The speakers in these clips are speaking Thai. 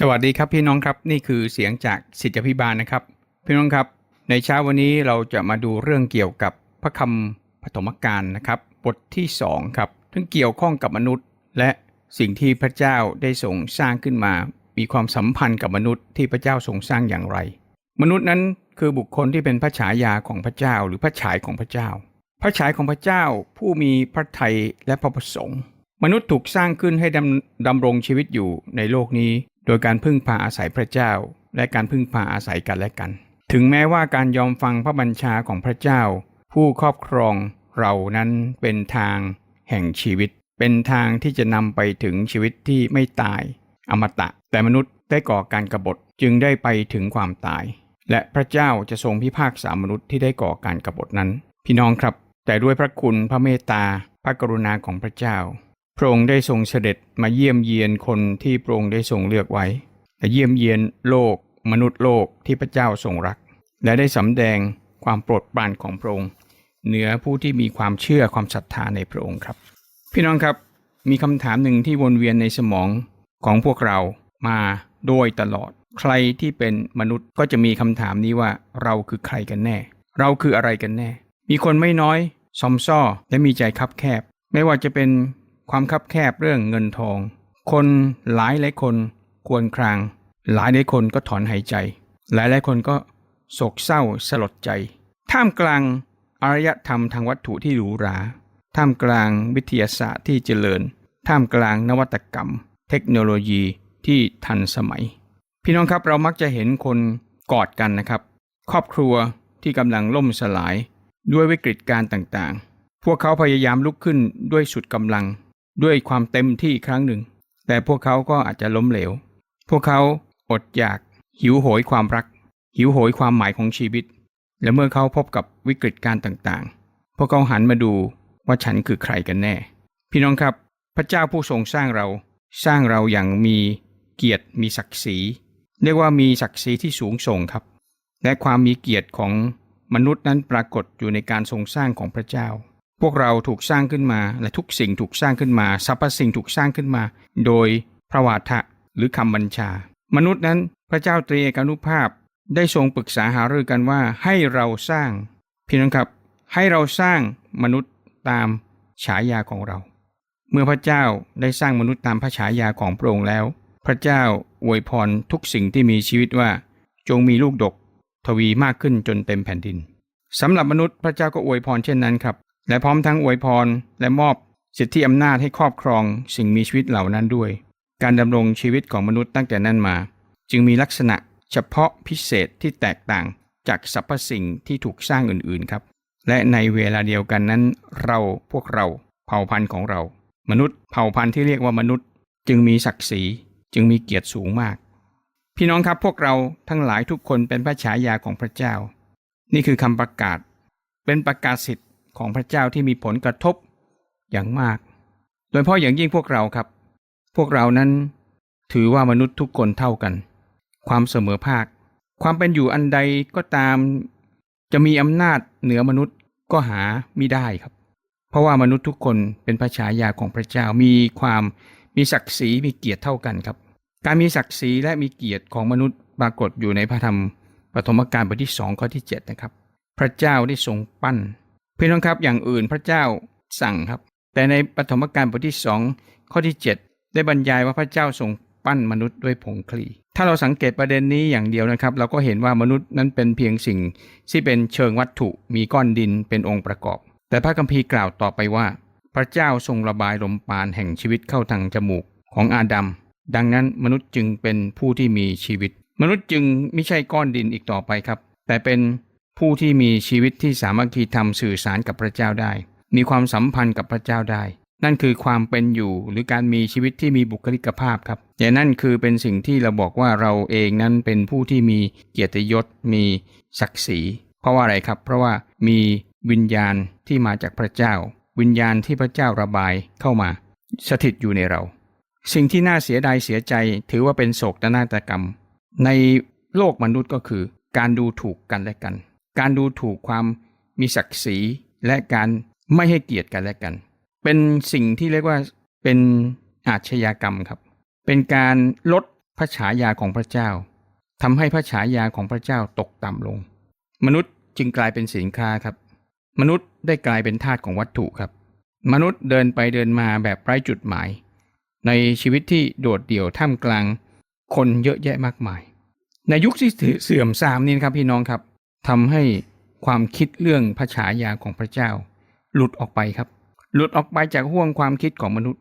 สวัสดีครับพี่น้องครับนี่คือเสียงจากสิทธิพิบาลนะครับ พี่น้องครับ ในเช้าวันนี้เราจะมาดูเรื่องเกี่ยวกับพระคำปฐมกาลนะครับบทที่2ครับซึ่งเกี่ยวข้องกับมนุษย์ และสิ่งที่พระเจ้าได้ทรงสร้างขึ้นมา มีความสัมพันธ์กับมนุษย์ที่พระเจ้าทรงสร้างอย่างไร มนุษย์นั้นคือบุคคลที่เป็นพระฉายาของพระเจ้า หรือพระฉายของพระเจ้า พระฉายของพระเจ้าผู้มีพระทัยและพระประสงค์ มนุษย์ถูกสร้างขึ้นให้ดำดำรงชีวิตอยู่ในโลกนี้ โดยการพึ่งพาอาศัยพระเจ้า และการพึ่งพาอาศัยกันและกัน ถึงแม้ว่าการยอมฟังพระบัญชาของพระเจ้า ผู้ครอบครองเรานั้นเป็นทางแห่งชีวิต เป็นทางที่จะนำไปถึงชีวิตที่ไม่ตาย อมตะ แต่มนุษย์ได้ก่อการกรบฏจึงได้ไปถึงความตาย และพระเจ้าจะทรงพิพากษามนุษย์ที่ได้ก่อการกรบฏนั้น พี่น้องครับ แต่ด้วยพระคุณพระเมตตาพระกรุณาของพระเจ้า พระองค์ได้ทรงเสด็จมาเยี่ยมเยียนคนที่พระองค์ได้ทรงเลือกไว้ และเยี่ยมเยียนโลก มนุษย์โลกที่พระเจ้าทรงรัก และได้สำแดงความโปรดปรานของพระองค์ เหนือผู้ที่มีความเชื่อความศรัทธาในพระองค์ครับ พี่น้องครับมีคำถามหนึ่งที่วนเวียนในสมองของพวกเรามาโดยตลอด ใครที่เป็นมนุษย์ก็จะมีคำถามนี้ว่าเราคือใครกันแน่ เราคืออะไรกันแน่ มีคนไม่น้อยซอมซ่อและมีใจคับแคบ ไม่ว่าจะเป็น ความคับแคบเรื่องเงินทอง คนหลายหลายคนควรคราง หลายหลายคนก็ถอนหายใจ หลายหลายคนก็โศกเศร้าสลดใจ ท่ามกลางอารยธรรมทางวัตถุที่หรูหรา ท่ามกลางวิทยาศาสตร์ที่เจริญ ท่ามกลางนวัตกรรม เทคโนโลยีที่ทันสมัย พี่น้องครับเรามักจะเห็นคนกอดกันนะครับ ครอบครัวที่กำลังล่มสลาย ด้วยวิกฤตการณ์ต่างๆ พวกเขาพยายามลุกขึ้นด้วยสุดกำลัง ด้วยความเต็มที่ครั้งหนึ่ง แต่พวกเขาก็อาจจะล้มเหลว พวกเขาอดอยากหิวโหยความรัก หิวโหยความหมายของชีวิต และเมื่อเขาพบกับวิกฤตการณ์ต่างๆ พวกเขาหันมาดูว่าฉันคือใครกันแน่ พี่น้องครับ พระเจ้าผู้ทรงสร้างเราสร้างเราอย่างมีเกียรติมีศักดิ์ศรีเรียกว่ามีศักดิ์ศรีที่สูงส่งครับ และความมีเกียรติของมนุษย์นั้นปรากฏอยู่ในการทรงสร้างของพระเจ้า พวกเราถูกสร้างขึ้นมา และทุกสิ่งถูกสร้างขึ้นมาสรรพสิ่งถูกสร้างขึ้นมา โดยพระวาทะหรือคำบัญชา มนุษย์นั้นพระเจ้าตรีเอกานุภาพ ได้ทรงปรึกษาหารือกันว่าให้เราสร้างพี่น้องครับให้เราสร้างมนุษย์ตามฉายาของเรา เมื่อพระเจ้าได้สร้างมนุษย์ตามพระฉายาของพระองค์แล้ว พระเจ้าอวยพรทุกสิ่งที่มีชีวิตว่า จงมีลูกดก ทวีมากขึ้นจนเต็มแผ่นดินสำหรับมนุษย์พระเจ้าก็อวยพรเช่นนั้นครับ และพร้อมทั้งอวยพร และมอบสิทธิอำนาจให้ครอบครองสิ่งมีชีวิตเหล่านั้นด้วย การดำรงชีวิตของมนุษย์ตั้งแต่นั้นมา จึงมีลักษณะเฉพาะพิเศษที่แตกต่างจากสรรพสิ่งที่ถูกสร้างอื่นๆครับ และในเวลาเดียวกันนั้น เราพวกเราเผ่าพันธุ์ของเรา มนุษย์เผ่าพันธุ์ที่เรียกว่ามนุษย์ จึงมีศักดิ์ศรีจึงมีเกียรติสูงมาก พี่น้องครับพวกเราทั้งหลายทุกคนเป็นพระฉายาของพระเจ้า นี่คือคำประกาศ เป็นประกาศสิทธิ ของพระเจ้าที่มีผลกระทบอย่างมาก โดยเฉพาะอย่างยิ่งพวกเราครับ พวกเรานั้นถือว่ามนุษย์ทุกคนเท่ากัน ความเสมอภาค ความเป็นอยู่อันใดก็ตาม จะมีอำนาจเหนือมนุษย์ก็หาไม่ได้ครับ เพราะว่ามนุษย์ทุกคนเป็นพระฉายาของพระเจ้ามีความมีศักดิ์ศรีมีเกียรติเท่ากันครับ การมีศักดิ์ศรีและมีเกียรติของมนุษย์ปรากฏอยู่ในพระธรรมปฐมกาลบทที่สองข้อที่7นะครับ พระเจ้าได้ทรงปั้น พี่น้องครับอย่างอื่นพระเจ้าสั่งครับ แต่ในปฐมกาลบทที่สองข้อที่ 7 ได้บรรยายว่าพระเจ้าทรงปั้นมนุษย์ด้วยผงคลี ถ้าเราสังเกตประเด็นนี้อย่างเดียวนะครับ เราก็เห็นว่ามนุษย์นั้นเป็นเพียงสิ่งที่เป็นเชิงวัตถุมีก้อนดินเป็นองค์ประกอบ แต่พระคัมภีร์กล่าวต่อไปว่า พระเจ้าทรงระบายลมปานแห่งชีวิตเข้าทางจมูกของอาดัมดังนั้นมนุษย์จึงเป็นผู้ที่มีชีวิต มนุษย์จึงไม่ใช่ก้อนดินอีกต่อไปครับ แต่เป็น ผู้ที่มีชีวิตที่สามารถคีทำสื่อสารกับพระเจ้าได้ มีความสัมพันธ์กับพระเจ้าได้ นั่นคือความเป็นอยู่หรือการมีชีวิตที่มีบุคลิกภาพครับอย่างนั่นคือเป็นสิ่งที่เราบอกว่าเราเองนั้นเป็นผู้ที่มีเกียรติยศ มีศักดิ์ศรี เพราะว่าอะไรครับ เพราะว่ามีวิญญาณที่มาจากพระเจ้า วิญญาณที่พระเจ้าระบายเข้ามา สถิตอยู่ในเรา สิ่งที่น่าเสียดายเสียใจถือว่าเป็นโศกนาฏกรรม ในโลกมนุษย์ก็คือ การดูถูกกันและกัน การดูถูกความมีศักดิ์ศรีและการไม่ให้เกียรติกันและกัน เป็นสิ่งที่เรียกว่าเป็นอาชญากรรมครับ เป็นการลดพระฉายาของพระเจ้าทำให้พระฉายาของพระเจ้าตกต่ำลง มนุษย์จึงกลายเป็นสินค้าครับ มนุษย์ได้กลายเป็นทาสของวัตถุครับ มนุษย์เดินไปเดินมาแบบไร้จุดหมาย ในชีวิตที่โดดเดี่ยวท่ามกลาง คนเยอะแยะมากมาย ในยุคที่เสื่อมทรามนี้นะครับพี่น้องครับ ทำให้ความคิดเรื่องพระฉายาของพระเจ้า หลุดออกไปครับ หลุดออกไปจากห่วงความคิดของมนุษย์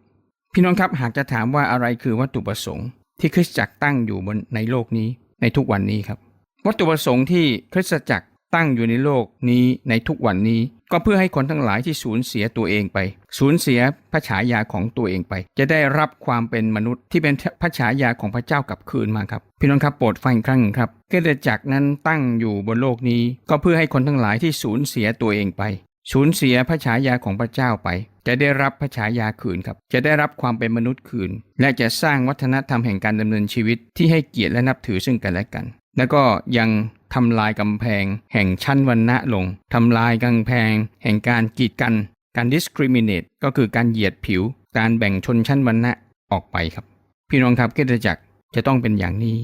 พี่น้องครับหากจะถามว่าอะไรคือวัตถุประสงค์ที่คริสตจักรตั้งอยู่บนในโลกนี้ในทุกวันนี้ครับ วัตถุประสงค์ที่คริสตจักร ตั้งอยู่ในโลกนี้ในทุกวันนี้ ก็เพื่อให้คนทั้งหลายที่สูญเสียตัวเองไป สูญเสียพระฉายาของตัวเองไป จะได้รับความเป็นมนุษย์ที่เป็นพระฉายาของพระเจ้ากลับคืนมาครับ พี่น้องครับโปรดฟังครั้งหนึ่งครับคริสตจักรนั้นตั้งอยู่บนโลกนี้ ก็เพื่อให้คนทั้งหลายที่สูญเสียตัวเองไป สูญเสียพระฉายาของพระเจ้าไปจะได้รับพระฉายาคืนครับ จะได้รับความเป็นมนุษย์คืน และจะสร้างวัฒนธรรมแห่งการดำเนินชีวิตที่ให้เกียรติและนับถือซึ่งกันและกัน แล้วก็ยังทำลายกำแพง แห่งชั้นวรรณะลงทำลายกำแพง แห่งการกีดกัน การ discriminate ก็คือการเหยียดผิว การแบ่งชนชั้นวรรณะออกไปครับ พี่น้องครับคริสตจักรจะต้องเป็นอย่างนี้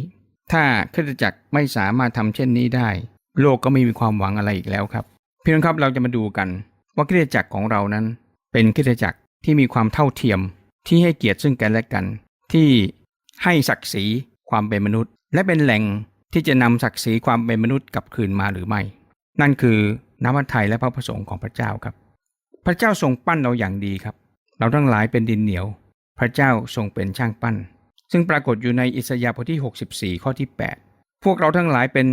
ถ้าคริสตจักรไม่สามารถทำเช่นนี้ได้ โลกก็ไม่มีความหวังอะไรอีกแล้วครับ พี่น้องครับเราจะมาดูกัน ว่าคริสตจักรของเรานั้น เป็นคริสตจักรที่มีความเท่าเทียม ที่ให้เกียรติซึ่งกันและกัน ที่ให้ศักดิ์ศรีความเป็นมนุษย์ และเป็นแหล่ง ที่จะนำศักดิ์ศรีความเป็นมนุษย์กลับคืนมาหรือไม่ นั่นคือน้ำพระทัยและพระประสงค์ของพระเจ้าครับ พระเจ้าทรงปั้นเราอย่างดีครับ เราทั้งหลายเป็นดินเหนียว พระเจ้าทรงเป็นช่างปั้น ซึ่งปรากฏอยู่ในอิสยาห์บทที่ 64 ข้อที่ 8 พวกเราทั้งหลายเป็น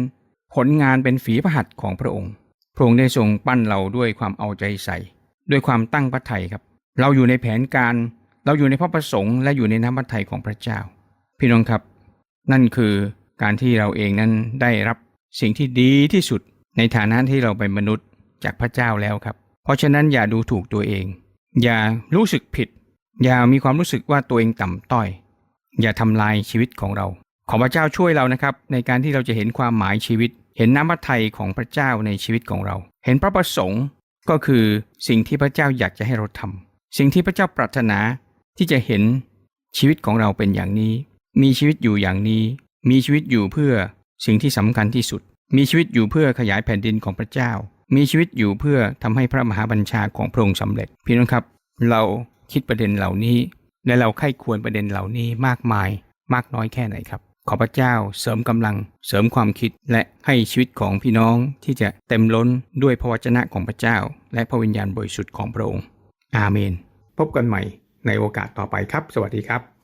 ผลงานเป็นฝีพระหัตถ์ของพระองค์ พระองค์ได้ทรงปั้นเราด้วยความเอาใจใส่ ด้วยความตั้งพระทัยครับ เราอยู่ในแผนการ เราอยู่ในพระประสงค์และอยู่ในน้ำพระทัยของพระเจ้า พี่น้องครับ นั่นคือ การที่เราเองนั้นได้รับสิ่งที่ดีที่สุดในฐานะที่เราเป็นมนุษย์จากพระเจ้าแล้วครับ เพราะฉะนั้นอย่าดูถูกตัวเอง อย่ารู้สึกผิด อย่ามีความรู้สึกว่าตัวเองต่ำต้อย อย่าทำลายชีวิตของเรา ขอพระเจ้าช่วยเรานะครับ ในการที่เราจะเห็นความหมายชีวิต เห็นน้ำพระทัยของพระเจ้าในชีวิตของเรา เห็นพระประสงค์ก็คือสิ่งที่พระเจ้าอยากจะให้เราทำสิ่งที่พระเจ้าปรารถนาที่จะเห็นชีวิตของเราเป็นอย่างนี้ มีชีวิตอยู่อย่างนี้ มีชีวิตอยู่เพื่อสิ่งที่สำคัญที่สุด มีชีวิตอยู่เพื่อขยายแผ่นดินของพระเจ้า มีชีวิตอยู่เพื่อทำให้พระมหาบัญชาของพระองค์สำเร็จ พี่น้องครับ เราคิดประเด็นเหล่านี้ และเราไข้ควรประเด็นเหล่านี้มากมาย มากน้อยแค่ไหนครับ ขอพระเจ้าเสริมกำลัง เสริมความคิดและให้ชีวิตของพี่น้องที่จะเต็มล้นด้วยพระวจนะของพระเจ้า และพระวิญญาณบริสุทธิ์ของพระองค์ อาเมน พบกันใหม่ในโอกาสต่อไปครับ สวัสดีครับ